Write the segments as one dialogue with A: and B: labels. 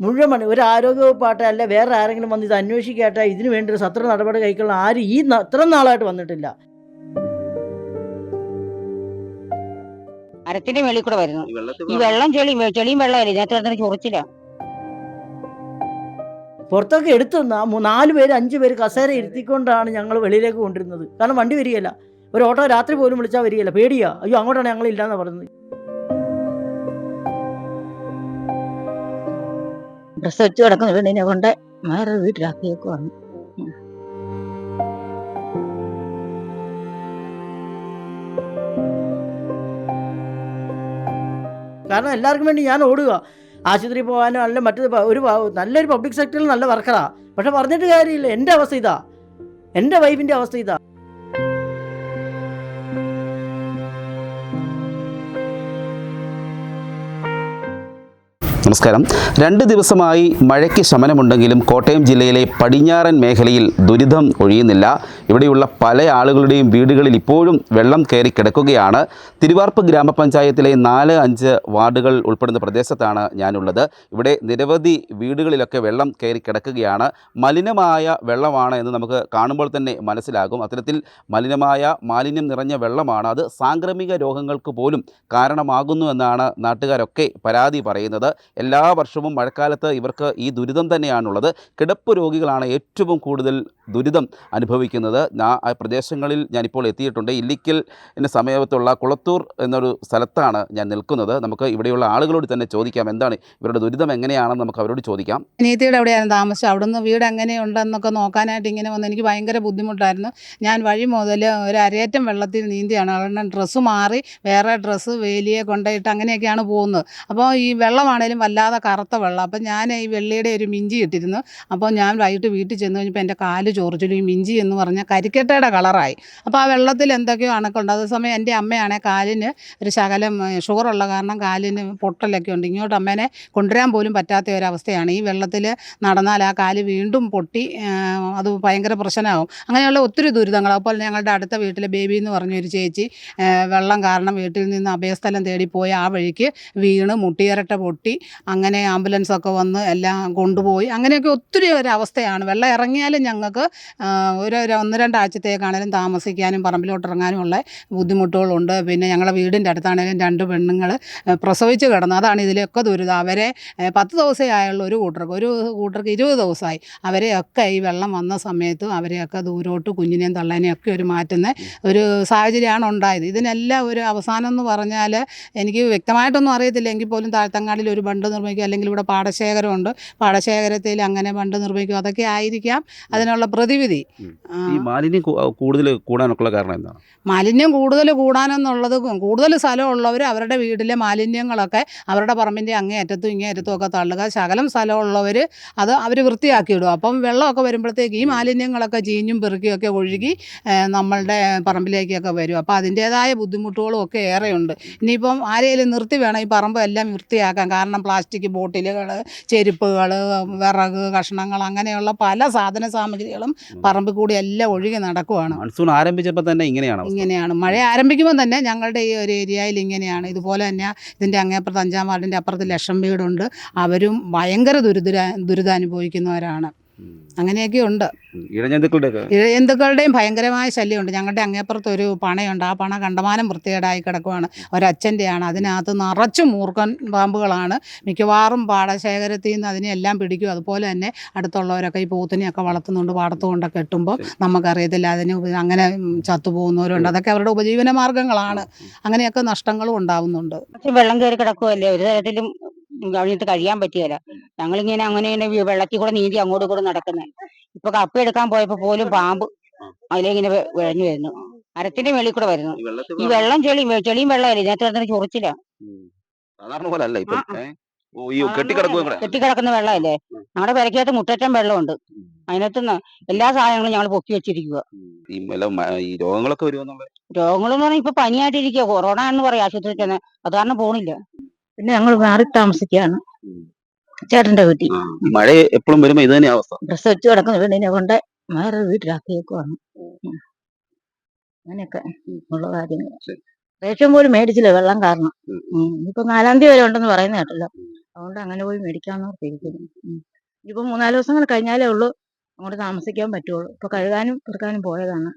A: മുഴുവൻ ഒരു ഒരു ആരോഗ്യവകുപ്പാട്ടെ അല്ല വേറെ ആരെങ്കിലും വന്ന് ഇത് അന്വേഷിക്കാട്ടെ ഇതിനു വേണ്ടി ഒരു സത്ര നടപടി കൈക്കൊള്ളാൻ ആരും ഈ ഇത്ര നാളായിട്ട് വന്നിട്ടില്ല.
B: അരത്തിന്റെ മേളിൽ കൂടെ വരുന്നു.
C: ഈ
B: വെള്ളം ചെളിയും ചെളിയും വെള്ളമല്ലേ? ഇതിനകത്ത് കിടന്നിട്ട് ചൊറിച്ചില്ല
A: പുറത്തൊക്കെ എടുത്തു തന്ന നാല് പേര് അഞ്ച് പേര് കസേര ഇരുത്തിക്കൊണ്ടാണ് ഞങ്ങൾ വെളിയിലേക്ക് കൊണ്ടിരുന്നത് കാരണം വണ്ടി വരികയില്ല. ഒരു ഓട്ടോ രാത്രി പോലും വിളിച്ചാൽ വരികയില്ല. പേടിയാ. അയ്യോ അങ്ങോട്ടാണ് ഞങ്ങൾ ഇല്ലാന്ന് പറയുന്നത്.
B: പ്രസവിച്ച് കിടക്കുന്ന പെണ്ണിനെ കൊണ്ട് വേറെ വീട്ടിലാക്കിയേക്കുവാണ്
A: കാരണം എല്ലാവർക്കും വേണ്ടി ഞാൻ ഓടുക. ആശുപത്രി പോകാനും അല്ല മറ്റു ഒരു നല്ലൊരു പബ്ലിക് സെക്ടറിൽ നല്ല വർക്കറാ പക്ഷെ പറഞ്ഞിട്ട് കാര്യമില്ല. എന്റെ അവസ്ഥ ഇതാ. എന്റെ വൈഫിന്റെ അവസ്ഥ ഇതാ.
C: നമസ്കാരം. രണ്ട് ദിവസമായി മഴയ്ക്ക് ശമനമുണ്ടെങ്കിലും കോട്ടയം ജില്ലയിലെ പടിഞ്ഞാറൻ മേഖലയിൽ ദുരിതം ഒഴിയുന്നില്ല. ഇവിടെയുള്ള പല ആളുകളുടെയും വീടുകളിൽ ഇപ്പോഴും വെള്ളം കയറി കിടക്കുകയാണ്. തിരുവാർപ്പ് ഗ്രാമപഞ്ചായത്തിലെ നാല് അഞ്ച് വാർഡുകൾ ഉൾപ്പെടുന്ന പ്രദേശത്താണ് ഞാനുള്ളത്. ഇവിടെ നിരവധി വീടുകളിലൊക്കെ വെള്ളം കയറി കിടക്കുകയാണ്. മലിനമായ വെള്ളമാണ് എന്ന് നമുക്ക് കാണുമ്പോൾ തന്നെ മനസ്സിലാകും. അത്തരത്തിൽ മലിനമായ മാലിന്യം നിറഞ്ഞ വെള്ളമാണ്. അത് സാംക്രമിക രോഗങ്ങൾക്ക് പോലും കാരണമാകുന്നു എന്നാണ് നാട്ടുകാരൊക്കെ പരാതി പറയുന്നത്. എല്ലാ വർഷവും മഴക്കാലത്ത് ഇവർക്ക് ഈ ദുരിതം തന്നെയാണുള്ളത്. കിടപ്പ് രോഗികളാണ് ഏറ്റവും കൂടുതൽ ദുരിതം അനുഭവിക്കുന്നത്. ആ പ്രദേശങ്ങളിൽ ഞാനിപ്പോൾ എത്തിയിട്ടുണ്ട്. ഇല്ലിക്കൽ എന്ന സമീപത്തുള്ള കുളത്തൂർ എന്നൊരു സ്ഥലത്താണ് ഞാൻ നിൽക്കുന്നത്. നമുക്ക് ഇവിടെയുള്ള ആളുകളോട് തന്നെ ചോദിക്കാം എന്താണ് ഇവരുടെ ദുരിതം എങ്ങനെയാണെന്ന് നമുക്ക് അവരോട് ചോദിക്കാം.
D: അനിയത്തിയുടെ അവിടെയാണ് താമസം. അവിടുന്ന് വീട് എങ്ങനെയുണ്ടെന്നൊക്കെ നോക്കാനായിട്ട് ഇങ്ങനെ വന്ന് എനിക്ക് ഭയങ്കര ബുദ്ധിമുട്ടായിരുന്നു. ഞാൻ വഴി മുതൽ ഒരു അരയറ്റം വെള്ളത്തിൽ നീന്തിയാണ്. അവരുടെ ഡ്രസ്സ് മാറി വേറെ ഡ്രസ്സ് വേലിയെ കൊണ്ടുപോയിട്ട് അങ്ങനെയൊക്കെയാണ് പോകുന്നത്. അപ്പോൾ ഈ വെള്ളമാണേലും വല്ലാതെ കറുത്ത വെള്ളം. അപ്പം ഞാൻ ഈ വെള്ളിയുടെ ഒരു മിഞ്ചി ഇട്ടിരുന്നു. അപ്പോൾ ഞാൻ വൈകിട്ട് വീട്ടിൽ ചെന്ന് കഴിഞ്ഞപ്പോൾ എന്റെ കാൽ ചോറിച്ചിലും ഈ മിഞ്ചി എന്ന് പറഞ്ഞാൽ കരിക്കട്ടയുടെ കളറായി. അപ്പോൾ ആ വെള്ളത്തിൽ എന്തൊക്കെയോ അണക്കുണ്ട്. അതേസമയം എന്റെ അമ്മയാണെ കാലിന് ഒരു ശകലം ഷുഗറുള്ള കാരണം കാലിന് പൊട്ടലൊക്കെ ഉണ്ട്. ഇങ്ങോട്ട് അമ്മേനെ കൊണ്ടുവരാൻ പോലും പറ്റാത്ത ഒരവസ്ഥയാണ് ഈ വെള്ളത്തിൽ നടന്നാൽ ആ കാൽ വീണ്ടും പൊട്ടി അത് ഭയങ്കര പ്രശ്നമാകും അങ്ങനെയുള്ള ഒത്തിരി ദുരിതങ്ങൾ. അപ്പോൾ ഞങ്ങളുടെ അടുത്ത വീട്ടിലെ ബേബി എന്ന് പറഞ്ഞൊരു ചേച്ചി വെള്ളം കാരണം വീട്ടിൽ നിന്ന് അഭയസ്ഥലം തേടി പോയി ആ വഴിക്ക് വീണ് മുട്ടിയരട്ട പൊട്ടി അങ്ങനെ ആംബുലൻസൊക്കെ വന്ന് എല്ലാം കൊണ്ടുപോയി. അങ്ങനെയൊക്കെ ഒത്തിരി ഒരു അവസ്ഥയാണ്. വെള്ളം ഇറങ്ങിയാലും ഞങ്ങൾക്ക് ഒരു ഒന്ന് രണ്ടാഴ്ചത്തേക്കാണേലും താമസിക്കാനും പറമ്പിലോട്ട് ഇറങ്ങാനും ഉള്ള ബുദ്ധിമുട്ടുകളുണ്ട്. പിന്നെ ഞങ്ങളുടെ വീടിന്റെ അടുത്താണേലും രണ്ട് പെണ്ണുങ്ങൾ പ്രസവിച്ച് കിടന്നു. അതാണ് ഇതിലൊക്കെ ദുരിതം. അവരെ പത്ത് ദിവസമേ ആയുള്ള ഒരു കൂട്ടർക്ക്. ഒരു കൂട്ടർക്ക് ഇരുപത് ദിവസമായി. അവരെയൊക്കെ ഈ വെള്ളം വന്ന സമയത്ത് അവരെയൊക്കെ ദൂരോട്ട് കുഞ്ഞിനെയും തള്ളേനെയും ഒക്കെ ഒരു മാറ്റുന്ന ഒരു സാഹചര്യമാണ് ഉണ്ടായത്. ഇതിനെല്ലാം ഒരു അവസാനം എന്ന് പറഞ്ഞാൽ എനിക്ക് വ്യക്തമായിട്ടൊന്നും അറിയത്തില്ല. എങ്കിൽ പോലും താഴ്ത്തങ്ങാടിൽ ഒരു ബണ്ട് നിർമ്മിക്കും അല്ലെങ്കിൽ ഇവിടെ പാടശേഖരമുണ്ട്. പാടശേഖരത്തിൽ അങ്ങനെ ബണ്ട് നിർമ്മിക്കും. അതൊക്കെ ആയിരിക്കാം അതിനുള്ള പ്രതിവിധി.
C: ഈ മാലിന്യം കൂടുതൽ കൂടാനൊക്കെയുള്ള കാരണം എന്താണ്?
D: മാലിന്യം കൂടുതൽ കൂടാനെന്നുള്ളത് കൂടുതൽ സ്ഥലമുള്ളവർ അവരുടെ വീട്ടിലെ മാലിന്യങ്ങളൊക്കെ അവരുടെ പറമ്പിന്റെ അങ്ങേയറ്റത്തും ഇങ്ങേയറ്റത്തും ഒക്കെ തള്ളുക. ശകലം സ്ഥലമുള്ളവർ അത് അവർ വൃത്തിയാക്കി ഇടും അപ്പം വെള്ളമൊക്കെ വരുമ്പോഴത്തേക്ക് ഈ മാലിന്യങ്ങളൊക്കെ ചീഞ്ഞും പെറുക്കിയൊക്കെ ഒഴുകി നമ്മളുടെ പറമ്പിലേക്കൊക്കെ വരും. അപ്പോൾ അതിന്റേതായ ബുദ്ധിമുട്ടുകളും ഒക്കെ ഏറെയുണ്ട്. ഇനിയിപ്പം ആരെയും നിർത്തി വേണം ഈ പറമ്പ് എല്ലാം വൃത്തിയാക്കാൻ. കാരണം പ്ലാസ്റ്റിക് ബോട്ടിലുകൾ ചെരുപ്പുകൾ വിറക് കഷ്ണങ്ങൾ അങ്ങനെയുള്ള പല സാധന സാമഗ്രികളും പറമ്പിൽ കൂടി എല്ലാം ഒഴുകി നടക്കുവാണ്.
C: മൺസൂൺ ആരംഭിച്ചപ്പോൾ തന്നെ ഇങ്ങനെയാണ്
D: ഇങ്ങനെയാണ്. മഴ ആരംഭിക്കുമ്പോൾ തന്നെ ഞങ്ങളുടെ ഈ ഒരു ഏരിയയിൽ ഇങ്ങനെയാണ്. ഇതുപോലെ തന്നെ ഇതിന്റെ അങ്ങേപ്പുറത്ത് അഞ്ചാം വാർഡിന്റെ അപ്പുറത്ത് ലക്ഷം വീടുണ്ട്. അവരും ഭയങ്കര ദുരിത ദുരിതം അനുഭവിക്കുന്നവരാണ്
C: ഉം.
D: അങ്ങനെയൊക്കെ ഉണ്ട്. ഇഴജന്തുക്കളുടെയും ഭയങ്കരമായ ശല്യമുണ്ട്. ഞങ്ങളുടെ അങ്ങേപ്പുറത്ത് ഒരു പണയുണ്ട്. ആ പണ കണ്ടമാനം വൃത്തികേടായി കിടക്കുവാണ്. ഒരച്ഛന്റെയാണ്. അതിനകത്ത് നിറച്ചു മൂർഖൻ പാമ്പുകളാണ്. മിക്കവാറും പാടശേഖരത്തിൽ നിന്ന് അതിനെ എല്ലാം പിടിക്കും. അതുപോലെ തന്നെ അടുത്തുള്ളവരൊക്കെ ഈ പോത്തിനെയൊക്കെ വളർത്തുന്നുണ്ട് പാടത്തുകൊണ്ടൊക്കെ എട്ടുമ്പോൾ കെട്ടുമ്പോൾ നമുക്കറിയത്തില്ല അതിന് അങ്ങനെ ചത്തുപോകുന്നവരുണ്ട് അതൊക്കെ അവരുടെ ഉപജീവന മാർഗങ്ങളാണ്. അങ്ങനെയൊക്കെ നഷ്ടങ്ങളും ഉണ്ടാവുന്നുണ്ട്.
B: വെള്ളം കയറി കിടക്കുമല്ലേ ഒരു തരത്തിലും കഴിഞ്ഞിട്ട് കഴിയാൻ പറ്റിയല്ല ഞങ്ങളിങ്ങനെ അങ്ങനെ ഇങ്ങനെ വെള്ളത്തിൽ കൂടെ നീന്തി അങ്ങോട്ടും കൂടെ നടക്കുന്നത് ഇപ്പൊ കപ്പ എടുക്കാൻ പോയപ്പോ പോലും പാമ്പ് അതിലിങ്ങനെ വിഴഞ്ഞു വരുന്നു. മരത്തിന്റെ മേളിൽ കൂടെ വരുന്നു.
C: ഈ വെള്ളത്തിൽ
B: ഈ വെള്ളം ചെളി ചെളിയും വെള്ളമല്ലേ? ഇതിനകത്ത് കിടന്നിട്ട് ചൊറിച്ചില്ല.
C: സാധാരണ പോലെ അല്ല ഇപ്പം
B: കെട്ടിക്കിടക്കുന്ന വെള്ളമല്ലേ? നമ്മുടെ പെരക്കകത്ത് മുട്ടറ്റം വെള്ളമുണ്ട്. അതിനകത്ത് എല്ലാ സാധനങ്ങളും ഞങ്ങൾ പൊക്കി വെച്ചിരിക്കുക
C: ഈ വല്ല ഈ രോഗങ്ങളൊക്കെ രോഗങ്ങൾ
B: എന്ന് പറഞ്ഞാൽ ഇപ്പൊ പനിയായിട്ടിരിക്കുക കൊറോണ എന്ന് പറയാം ആശുപത്രിയിൽ ചെന്ന്. അത് കാരണം പോണില്ല.
E: പിന്നെ ഞങ്ങൾ മാറി താമസിക്കുകയാണ്.
C: ഉം.
E: ചേട്ടന്റെ വീട്ടിൽ.
C: മഴ എപ്പോഴും വരുമ്പോ ഇത് തന്നെ അവസ്ഥ.
E: ഡ്രസ് വെച്ച് കിടക്കുന്ന പെണ്ണിനെ കൊണ്ട് വേറെ വീട്ടിലാക്കിയേക്കുവാണ്. അങ്ങനെയൊക്കെ ഉള്ള കാര്യങ്ങൾ. റേഷൻ പോലും മേടിച്ചില്ല വെള്ളം കാരണം. ഇപ്പൊ നാലാം തീയതി വരെ ഉണ്ടെന്ന് പറയുന്ന കേട്ടല്ലോ. അതുകൊണ്ട് അങ്ങനെ പോയി മേടിക്കാന്ന് ഓർത്തിരിക്കുന്നു. ഇപ്പൊ ഇനിയിപ്പോ മൂന്നാൽ ദിവസങ്ങൾ കഴിഞ്ഞാലേ ഉള്ളൂ. അങ്ങോട്ട് താമസിക്കാൻ പറ്റുള്ളൂ. ഇപ്പൊ കഴുകാനും എടുക്കാനും പോയതാണ്.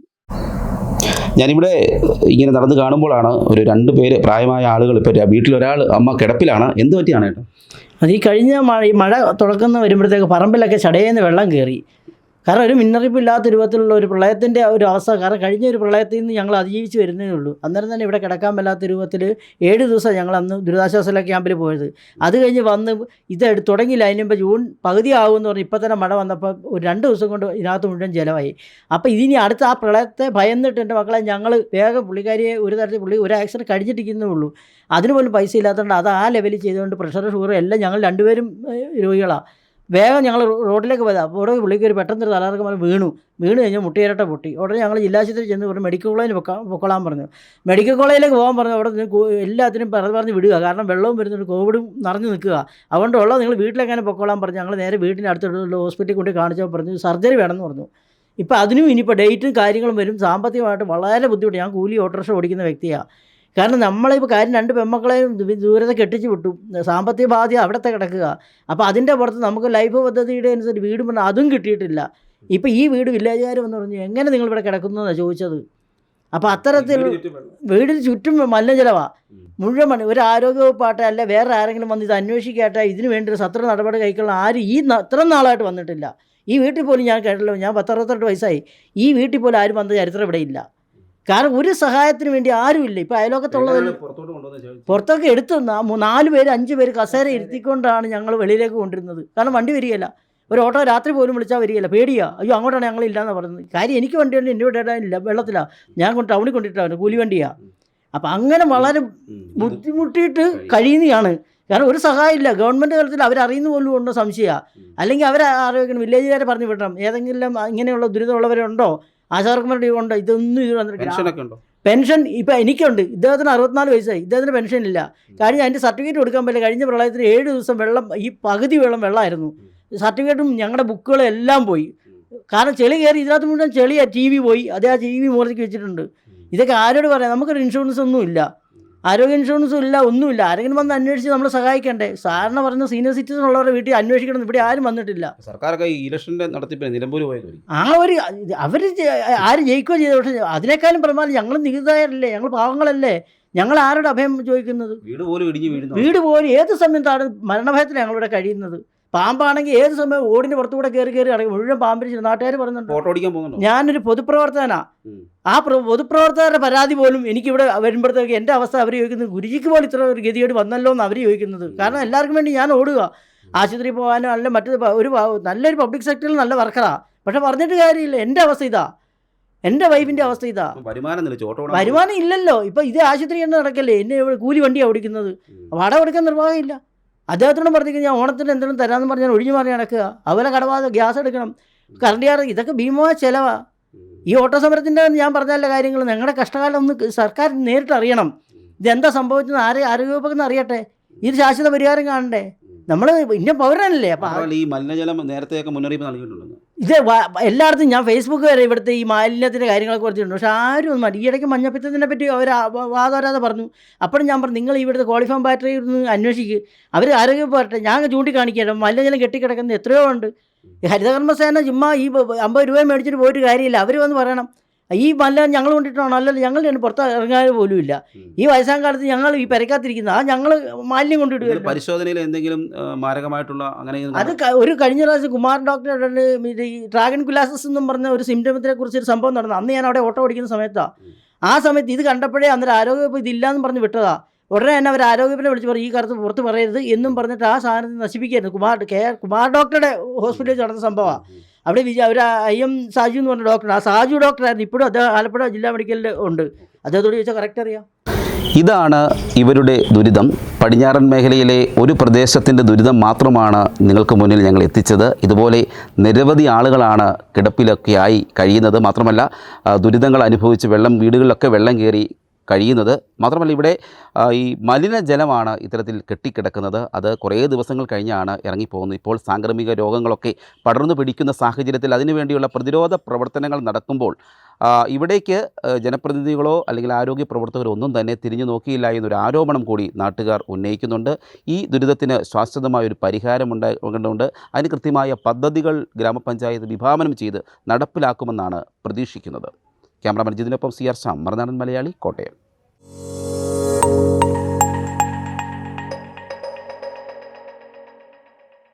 C: ഞാനിവിടെ ഇങ്ങനെ നടന്ന് കാണുമ്പോഴാണ് ഒരു രണ്ട് പേര് പ്രായമായ ആളുകൾ ഇപ്പോൾ വീട്ടിലൊരാൾ അമ്മ കിടപ്പിലാണ്. എന്ത് പറ്റിയാണ്
A: അത് ഈ കഴിഞ്ഞ മഴ ഈ മഴ തുടക്കുന്ന വരുമ്പോഴത്തേക്ക് പറമ്പിലൊക്കെ ചടയേന്ന് വെള്ളം കയറി കാരണം ഒരു മുന്നറിയിപ്പ് ഇല്ലാത്ത രൂപത്തിലുള്ള ഒരു പ്രളയത്തിന്റെ ഒരു അവസ്ഥ. കാരണം കഴിഞ്ഞ ഒരു പ്രളയത്തിൽ നിന്ന് ഞങ്ങൾ അതിജീവിച്ച് വരുന്നേ ഉള്ളൂ. അന്നേരം തന്നെ ഇവിടെ കിടക്കാൻ മേലാത്ത രൂപത്തിൽ ഏഴ് ദിവസം ഞങ്ങൾ അന്ന് ദുരിതാശ്വാസ ക്യാമ്പിൽ പോയത്. അത് കഴിഞ്ഞ് വന്ന് ഇത് തുടങ്ങിയില്ല. അതിന് മുമ്പ് ജൂൺ പകുതി ആകുമെന്ന് പറഞ്ഞ് ഇപ്പം തന്നെ മഴ വന്നപ്പോൾ ഒരു രണ്ട് ദിവസം കൊണ്ട് ഇതിനകത്ത് മുഴുവൻ ജലമായി. അപ്പോൾ ഇതിനി അടുത്ത ആ പ്രളയത്തെ ഭയന്നിട്ട് എന്റെ മക്കളെ ഞങ്ങൾ വേഗം പുള്ളിക്കാരിയെ ഒരു തരത്തിൽ പുള്ളി ഒരു ആക്സിഡന്റ് കഴിഞ്ഞിട്ടിരിക്കുന്നേ ഉള്ളൂ. അതിന് പോലും പൈസ ഇല്ലാത്തതുകൊണ്ട് അത് ആ ലെവലിൽ ചെയ്തുകൊണ്ട് പ്രഷർ ഷുഗർ എല്ലാം ഞങ്ങൾ രണ്ടുപേരും രോഗികളാണ് വേഗം ഞങ്ങൾ റോഡിലേക്ക് പോയത്. അപ്പോൾ ഇവിടെ പുള്ളിക്ക് ഒരു പെട്ടെന്ന് ഒരു തലകറക്കം വന്ന് വീണു. വീണ് കഴിഞ്ഞാൽ മുട്ടിയിരട്ട പൊട്ടി. ഉടനെ ഞങ്ങൾ ജില്ലാശുപത്രി ചെന്ന് പറഞ്ഞു മെഡിക്കൽ കോളേജിൽ പൊക്കാം പൊക്കോളാൻ പറഞ്ഞു. മെഡിക്കൽ കോളേജിലേക്ക് പോകാൻ പറഞ്ഞു അവിടെ നിന്ന് എല്ലാത്തിനും പറഞ്ഞ് പറഞ്ഞ് വിടുക. കാരണം വെള്ളവും വരുന്നുണ്ട് കോവിഡും നിറഞ്ഞു നിൽക്കുക. അതുകൊണ്ടുള്ള നിങ്ങൾ വീട്ടിലെങ്ങനെ പൊക്കോളാൻ പറഞ്ഞു? ഞങ്ങൾ നേരെ വീട്ടിന്റെ അടുത്തുള്ള ഹോസ്പിറ്റലിൽ കൊണ്ട് കാണിച്ചപ്പോൾ പറഞ്ഞു സർജറി വേണമെന്ന് പറഞ്ഞു. ഇപ്പോൾ അതിനും ഇനിയിപ്പോൾ ഡേറ്റും കാര്യങ്ങളും വരും. സാമ്പത്തികമായിട്ട് വളരെ ബുദ്ധിമുട്ട്. ഞാൻ കൂലി ഓട്ടോറിക്ഷ ഓടിക്കുന്ന വ്യക്തിയാണ് കാരണം നമ്മളിപ്പോൾ കാര്യം രണ്ട് പെമ്മക്കളെയും ദൂരത്തെ കെട്ടിച്ച് വിട്ടു. സാമ്പത്തിക ബാധ്യത അവിടത്തെ കിടക്കുക. അപ്പോൾ അതിന്റെ പുറത്ത് നമുക്ക് ലൈഫ് പദ്ധതിയുടെ അനുസരിച്ച് വീട് പറഞ്ഞാൽ അതും കിട്ടിയിട്ടില്ല. ഇപ്പോൾ ഈ വീട് വില്ലേജുകാർ എന്ന് പറഞ്ഞു എങ്ങനെ നിങ്ങൾ ഇവിടെ കിടക്കുന്നു എന്നാണ് ചോദിച്ചത്? അപ്പോൾ അത്തരത്തിൽ വീടിന് ചുറ്റും മലിനജലമാണ് മുഴുവൻ മണി ഒരു ആരോഗ്യവകുപ്പാട്ടെ അല്ല വേറെ ആരെങ്കിലും വന്ന് ഇത് അന്വേഷിക്കാട്ടെ ഇതിന് വേണ്ടി ഒരു സത്ര നടപടി കൈക്കൊള്ളാൻ ആരും ഈ ഇത്ര നാളായിട്ട് വന്നിട്ടില്ല. ഈ വീട്ടിൽ പോലും ഞാൻ കേട്ടല്ലോ. ഞാൻ പത്തറുപത്തെട്ട് വയസ്സായി. ഈ വീട്ടിൽ പോലും ആരും വന്ന ചരിത്രം ഇവിടെ ഇല്ല. കാരണം ഒരു സഹായത്തിന് വേണ്ടി ആരുമില്ല.
C: ഇപ്പം കൊണ്ടുവന്ന്
A: പുറത്തൊക്കെ എടുത്ത് നാല് പേര് അഞ്ച് പേര് കസേര ഇരുത്തിക്കൊണ്ടാണ് ഞങ്ങൾ വെളിയിലേക്ക് കൊണ്ടിരുന്നത് കാരണം വണ്ടി വരികയില്ല. ഒരു ഓട്ടോ രാത്രി പോലും വിളിച്ചാൽ വരികയില്ല. പേടിയാ. അയ്യോ അങ്ങോട്ടാണ് ഞങ്ങൾ ഇല്ലയെന്ന് പറയുന്നത് കാര്യം എനിക്ക് വണ്ടിയുണ്ട് എന്റെ ഇവിടെ ഇടാനില്ല വെള്ളത്തിലാണ് ഞാൻ കൊണ്ട് ടൗണിൽ കൊണ്ടിട്ടാണ് കൂലി വണ്ടിയാ. അപ്പം അങ്ങനെ വളരെ ബുദ്ധിമുട്ടിയിട്ട് കഴിയുന്നതാണ്. കാരണം ഒരു സഹായമില്ല. ഗവൺമെന്റ് തലത്തിൽ അവരറിയുന്ന പോലും ഉണ്ടോ സംശയമാണ് അല്ലെങ്കിൽ അവരെ ആരോഗ്യം വില്ലേജുകാരെ പറഞ്ഞു വിടണം. ഏതെങ്കിലും ഇങ്ങനെയുള്ള ദുരിതമുള്ളവരുണ്ടോ? ആശാർക്കുമാരുടെ ഉണ്ടോ. ഇതൊന്നും ഇത് വന്നിട്ട്
C: പെൻഷനൊക്കെ
A: പെൻഷൻ ഇപ്പം എനിക്കുണ്ട്. ഇദ്ദേഹത്തിന് അറുപത്തിനാല് വയസ്സായി. ഇദ്ദേഹത്തിന് പെൻഷൻ ഇല്ല. കാര്യം അതിന്റെ സർട്ടിഫിക്കറ്റ് കൊടുക്കാൻ പറ്റില്ല. കഴിഞ്ഞ പ്രളയത്തിന് ഏഴ് ദിവസം വെള്ളം ഈ പകുതി വെള്ളം വെള്ളമായിരുന്നു. സർട്ടിഫിക്കറ്റും ഞങ്ങളുടെ ബുക്കുകളും എല്ലാം പോയി. കാരണം ചെളി കയറി ഇതിനകത്ത് മുഴുവൻ ചെളിയാണ് ടി വി പോയി. അതേ ആ ടി വി മൂലത്തേക്ക് വെച്ചിട്ടുണ്ട്. ഇതൊക്കെ ആരോട് പറയാം? നമുക്കൊരു ഇൻഷുറൻസ് ഒന്നും ഇല്ല. ആരോഗ്യ ഇൻഷുറൻസും ഇല്ല ഒന്നുമില്ല. ആരെങ്കിലും വന്ന് അന്വേഷിച്ച് നമ്മൾ സഹായിക്കണ്ടേ? സാറിന് പറഞ്ഞ സീനിയർ സിറ്റിസൺ ഉള്ളവരുടെ വീട്ടിൽ അന്വേഷിക്കണം ഇവിടെ ആരും വന്നിട്ടില്ല.
C: സർക്കാരൊക്കെ ഈ ഇലക്ഷന്റെ നടത്തിപ്പിന് നിലമ്പൂർ പോയത്
A: ആ ഒരു അവർ ആര് ജയിക്കുകയോ ചെയ്തു പക്ഷേ അതിനേക്കാളും പ്രമാണം ഞങ്ങൾ നികുതിദായരല്ലേ? ഞങ്ങൾ പാവങ്ങളല്ലേ? ഞങ്ങൾ ആരോട് അഭയം ചോദിക്കുന്നത്?
C: വീട് പോലും ഇടിഞ്ഞ് വീഴുന്നു.
A: വീട് പോലും ഏത് സമയത്താണ് മരണഭയത്തിൽ ഞങ്ങളിവിടെ കഴിയുന്നത്? പാമ്പാണെങ്കിൽ ഏത് സമയം ഓടിന് പുറത്തുകൂടെ കയറി കയറി ഇറങ്ങി മുഴുവൻ പാമ്പിരിച്ചു നാട്ടുകാർ പറയുന്നുണ്ട്.
C: ഫോട്ടോ അടിക്കാൻ പോകുന്നുണ്ടോ?
A: ഞാനൊരു പൊതുപ്രവർത്തകനാ. ആ പ്ര- പൊതുപ്രവർത്തകരുടെ പരാതി പോലും എനിക്ക് ഇവിടെ വരുമ്പോഴത്തേക്ക് എന്റെ അവസ്ഥ അവർ ചോദിക്കുന്നത് ഗുരുജിക്ക് പോലും ഇത്ര ഒരു ഗതിയോട് വന്നല്ലോ എന്ന് അവർ ചോദിക്കുന്നത്. കാരണം എല്ലാവർക്കും വേണ്ടി ഞാൻ ഓടുക ആശുപത്രി പോകാനോ അല്ല മറ്റു ഒരു നല്ലൊരു പബ്ലിക് സെക്ടറിൽ നല്ല വർക്കറാ. പക്ഷെ പറഞ്ഞിട്ട് കാര്യമില്ല. എന്റെ അവസ്ഥ ഇതാ. എന്റെ വൈഫിന്റെ അവസ്ഥ ഇതാ.
C: വരുമാനം
A: വരുമാനം ഇല്ലല്ലോ. ഇപ്പം ഇത് ആശുപത്രി തന്നെ നടക്കല്ലേ. എന്നെ കൂലി വണ്ടിയാണ് ഓടിക്കുന്നത്. വട കൊടുക്കാൻ നിർവാഹമില്ല. അദ്ദേഹത്തിനോട് പറഞ്ഞു ഞാൻ ഓണത്തിന് എന്തെങ്കിലും തരാമെന്ന് പറഞ്ഞാൽ ഒഴിഞ്ഞു മാറി നടക്കുക. അതുപോലെ കടവാതെ ഗ്യാസ് എടുക്കണം. കറണ്ട് ചാർജ് ഇതൊക്കെ ഭീമമായ ചിലവാ.
C: ഉം.
A: ഈ ഓട്ടോ സമരത്തിന്റെ ഞാൻ പറഞ്ഞല്ല കാര്യങ്ങൾ ഞങ്ങളുടെ കഷ്ടകാലം ഒന്ന് സർക്കാർ നേരിട്ട് അറിയണം. ഇതെന്താ സംഭവിച്ചത് ആരെ ആരോഗ്യവകുപ്പെന്ന് അറിയട്ടെ. ഇത് ശാശ്വത പരിഹാരം കാണണ്ടേ? നമ്മൾ ഇന്ത്യൻ പൗരനല്ലേ? അപ്പം
C: മാത്രമല്ല ഈ മലിനജലം നേരത്തെയൊക്കെ മുന്നറിയിപ്പ് നൽകിയിട്ടുണ്ടെന്ന്.
A: ഇത് എല്ലായിടത്തും ഞാൻ ഫേസ്ബുക്ക് വരെ ഇവിടുത്തെ ഈ മാലിന്യത്തിന്റെ കാര്യങ്ങളൊക്കെ കുറച്ചിട്ടുണ്ട് പക്ഷെ ആരും ഒന്നും ഈ ഇടയ്ക്ക് മഞ്ഞപ്പിത്തത്തിനെ പറ്റി അവർ വാദവരാതെ പറഞ്ഞു. അപ്പോഴും ഞാൻ പറഞ്ഞു നിങ്ങൾ ഇവിടുത്തെ ക്വാളിഫോം ബാറ്ററി ഒന്ന് അന്വേഷിക്കുക അവർ ആരോഗ്യം പറട്ടെ ഞാൻ ചൂണ്ടിക്കാണിക്കാം മലിനജലം കെട്ടിക്കിടക്കുന്നത് എത്രയോ ഉണ്ട്. ഹരിതകർമ്മസേന ചുമ്മാ ഈ അമ്പത് രൂപ മേടിച്ചിട്ട് പോയിട്ട് കാര്യമില്ല. അവർ വന്ന് പറയണം. ഈ വല്ല ഞങ്ങൾ കൊണ്ടിട്ടാണോ. അല്ലല്ലോ ഞങ്ങൾ തന്നെ പുറത്ത് ഇറങ്ങാൻ പോലും ഇല്ല. ഈ വയസ്സാം കാലത്ത് ഞങ്ങൾ ഈ പെരക്കാത്തിരിക്കുന്ന ആ ഞങ്ങൾ മാലിന്യം കൊണ്ടിട്ട്
C: പരിശോധനയിൽ എന്തെങ്കിലും മാരകമായിട്ടുള്ള അങ്ങനെ
A: അത് ഒരു കഴിഞ്ഞ പ്രാവശ്യം കുമാർ ഡോക്ടറുടെ ഈ ഡ്രാഗൺ കുലാസസ് എന്നും പറഞ്ഞ ഒരു സിംറ്റമത്തിനെ കുറിച്ച് ഒരു സംഭവം നടന്നു. അന്ന് ഞാൻ അവിടെ ഓട്ടോ ഓടിക്കുന്ന സമയത്താണ് ആ സമയത്ത് ഇത് കണ്ടപ്പോഴേ അന്നേരം ആരോഗ്യവകുപ്പ് ഇതില്ലാന്ന് പറഞ്ഞ് വിട്ടതാ. ഉടനെ തന്നെ അവർ ആരോഗ്യപ്പിനെ വിളിച്ച് പറയും ഈ കറുത്ത് പുറത്ത് പറയരുത് എന്നും പറഞ്ഞിട്ട് ആ സാധനത്തെ നശിപ്പിക്കായിരുന്നു. കുമാർ കെ കുമാർ ഡോക്ടറുടെ ഹോസ്പിറ്റലിൽ നടന്ന സംഭവമാണ് അവിടെ വിജയ അവർ ഐ എം സാജു എന്ന് പറഞ്ഞ ഡോക്ടർ ആ സാജു ഡോക്ടറായിരുന്നു ഇപ്പോഴും അദ്ദേഹം ആലപ്പുഴ ജില്ലാ മെഡിക്കലിൽ ഉണ്ട്. അദ്ദേഹത്തോട് ചോദിച്ചാൽ കറക്റ്റ് അറിയാം.
C: ഇതാണ് ഇവരുടെ ദുരിതം. പടിഞ്ഞാറൻ മേഖലയിലെ ഒരു പ്രദേശത്തിന്റെ ദുരിതം മാത്രമാണ് നിങ്ങൾക്ക് മുന്നിൽ ഞങ്ങൾ എത്തിച്ചത്. ഇതുപോലെ നിരവധി ആളുകളാണ് കിടപ്പിലൊക്കെയായി കഴിയുന്നത്. മാത്രമല്ല ദുരിതങ്ങൾ അനുഭവിച്ച് വെള്ളം വീടുകളിലൊക്കെ വെള്ളം കയറി കഴിയുന്നത്. മാത്രമല്ല ഇവിടെ ഈ മലിനജലമാണ് ഇത്തരത്തിൽ കെട്ടിക്കിടക്കുന്നത്. അത് കുറേ ദിവസങ്ങൾ കഴിഞ്ഞാണ് ഇറങ്ങിപ്പോകുന്നത്. ഇപ്പോൾ സാംക്രമിക രോഗങ്ങളൊക്കെ പടർന്നു പിടിക്കുന്ന സാഹചര്യത്തിൽ അതിനുവേണ്ടിയുള്ള പ്രതിരോധ പ്രവർത്തനങ്ങൾ നടക്കുമ്പോൾ ഇവിടേക്ക് ജനപ്രതിനിധികളോ അല്ലെങ്കിൽ ആരോഗ്യ പ്രവർത്തകരോ ഒന്നും തന്നെ തിരിഞ്ഞു നോക്കിയില്ല എന്നൊരു ആരോപണം കൂടി നാട്ടുകാർ ഉന്നയിക്കുന്നുണ്ട്. ഈ ദുരിതത്തിന് ശാശ്വതമായ ഒരു പരിഹാരമുണ്ടാകൊണ്ട് അതിന് കൃത്യമായ പദ്ധതികൾ ഗ്രാമപഞ്ചായത്ത് വിഭാവനം ചെയ്ത് നടപ്പിലാക്കുമെന്നാണ് പ്രതീക്ഷിക്കുന്നത്. ക്യാമറാമാൻ ജിതിനൊപ്പം സി ആർ ശ്യാം മറുനാടൻ മലയാളി കോട്ടയം.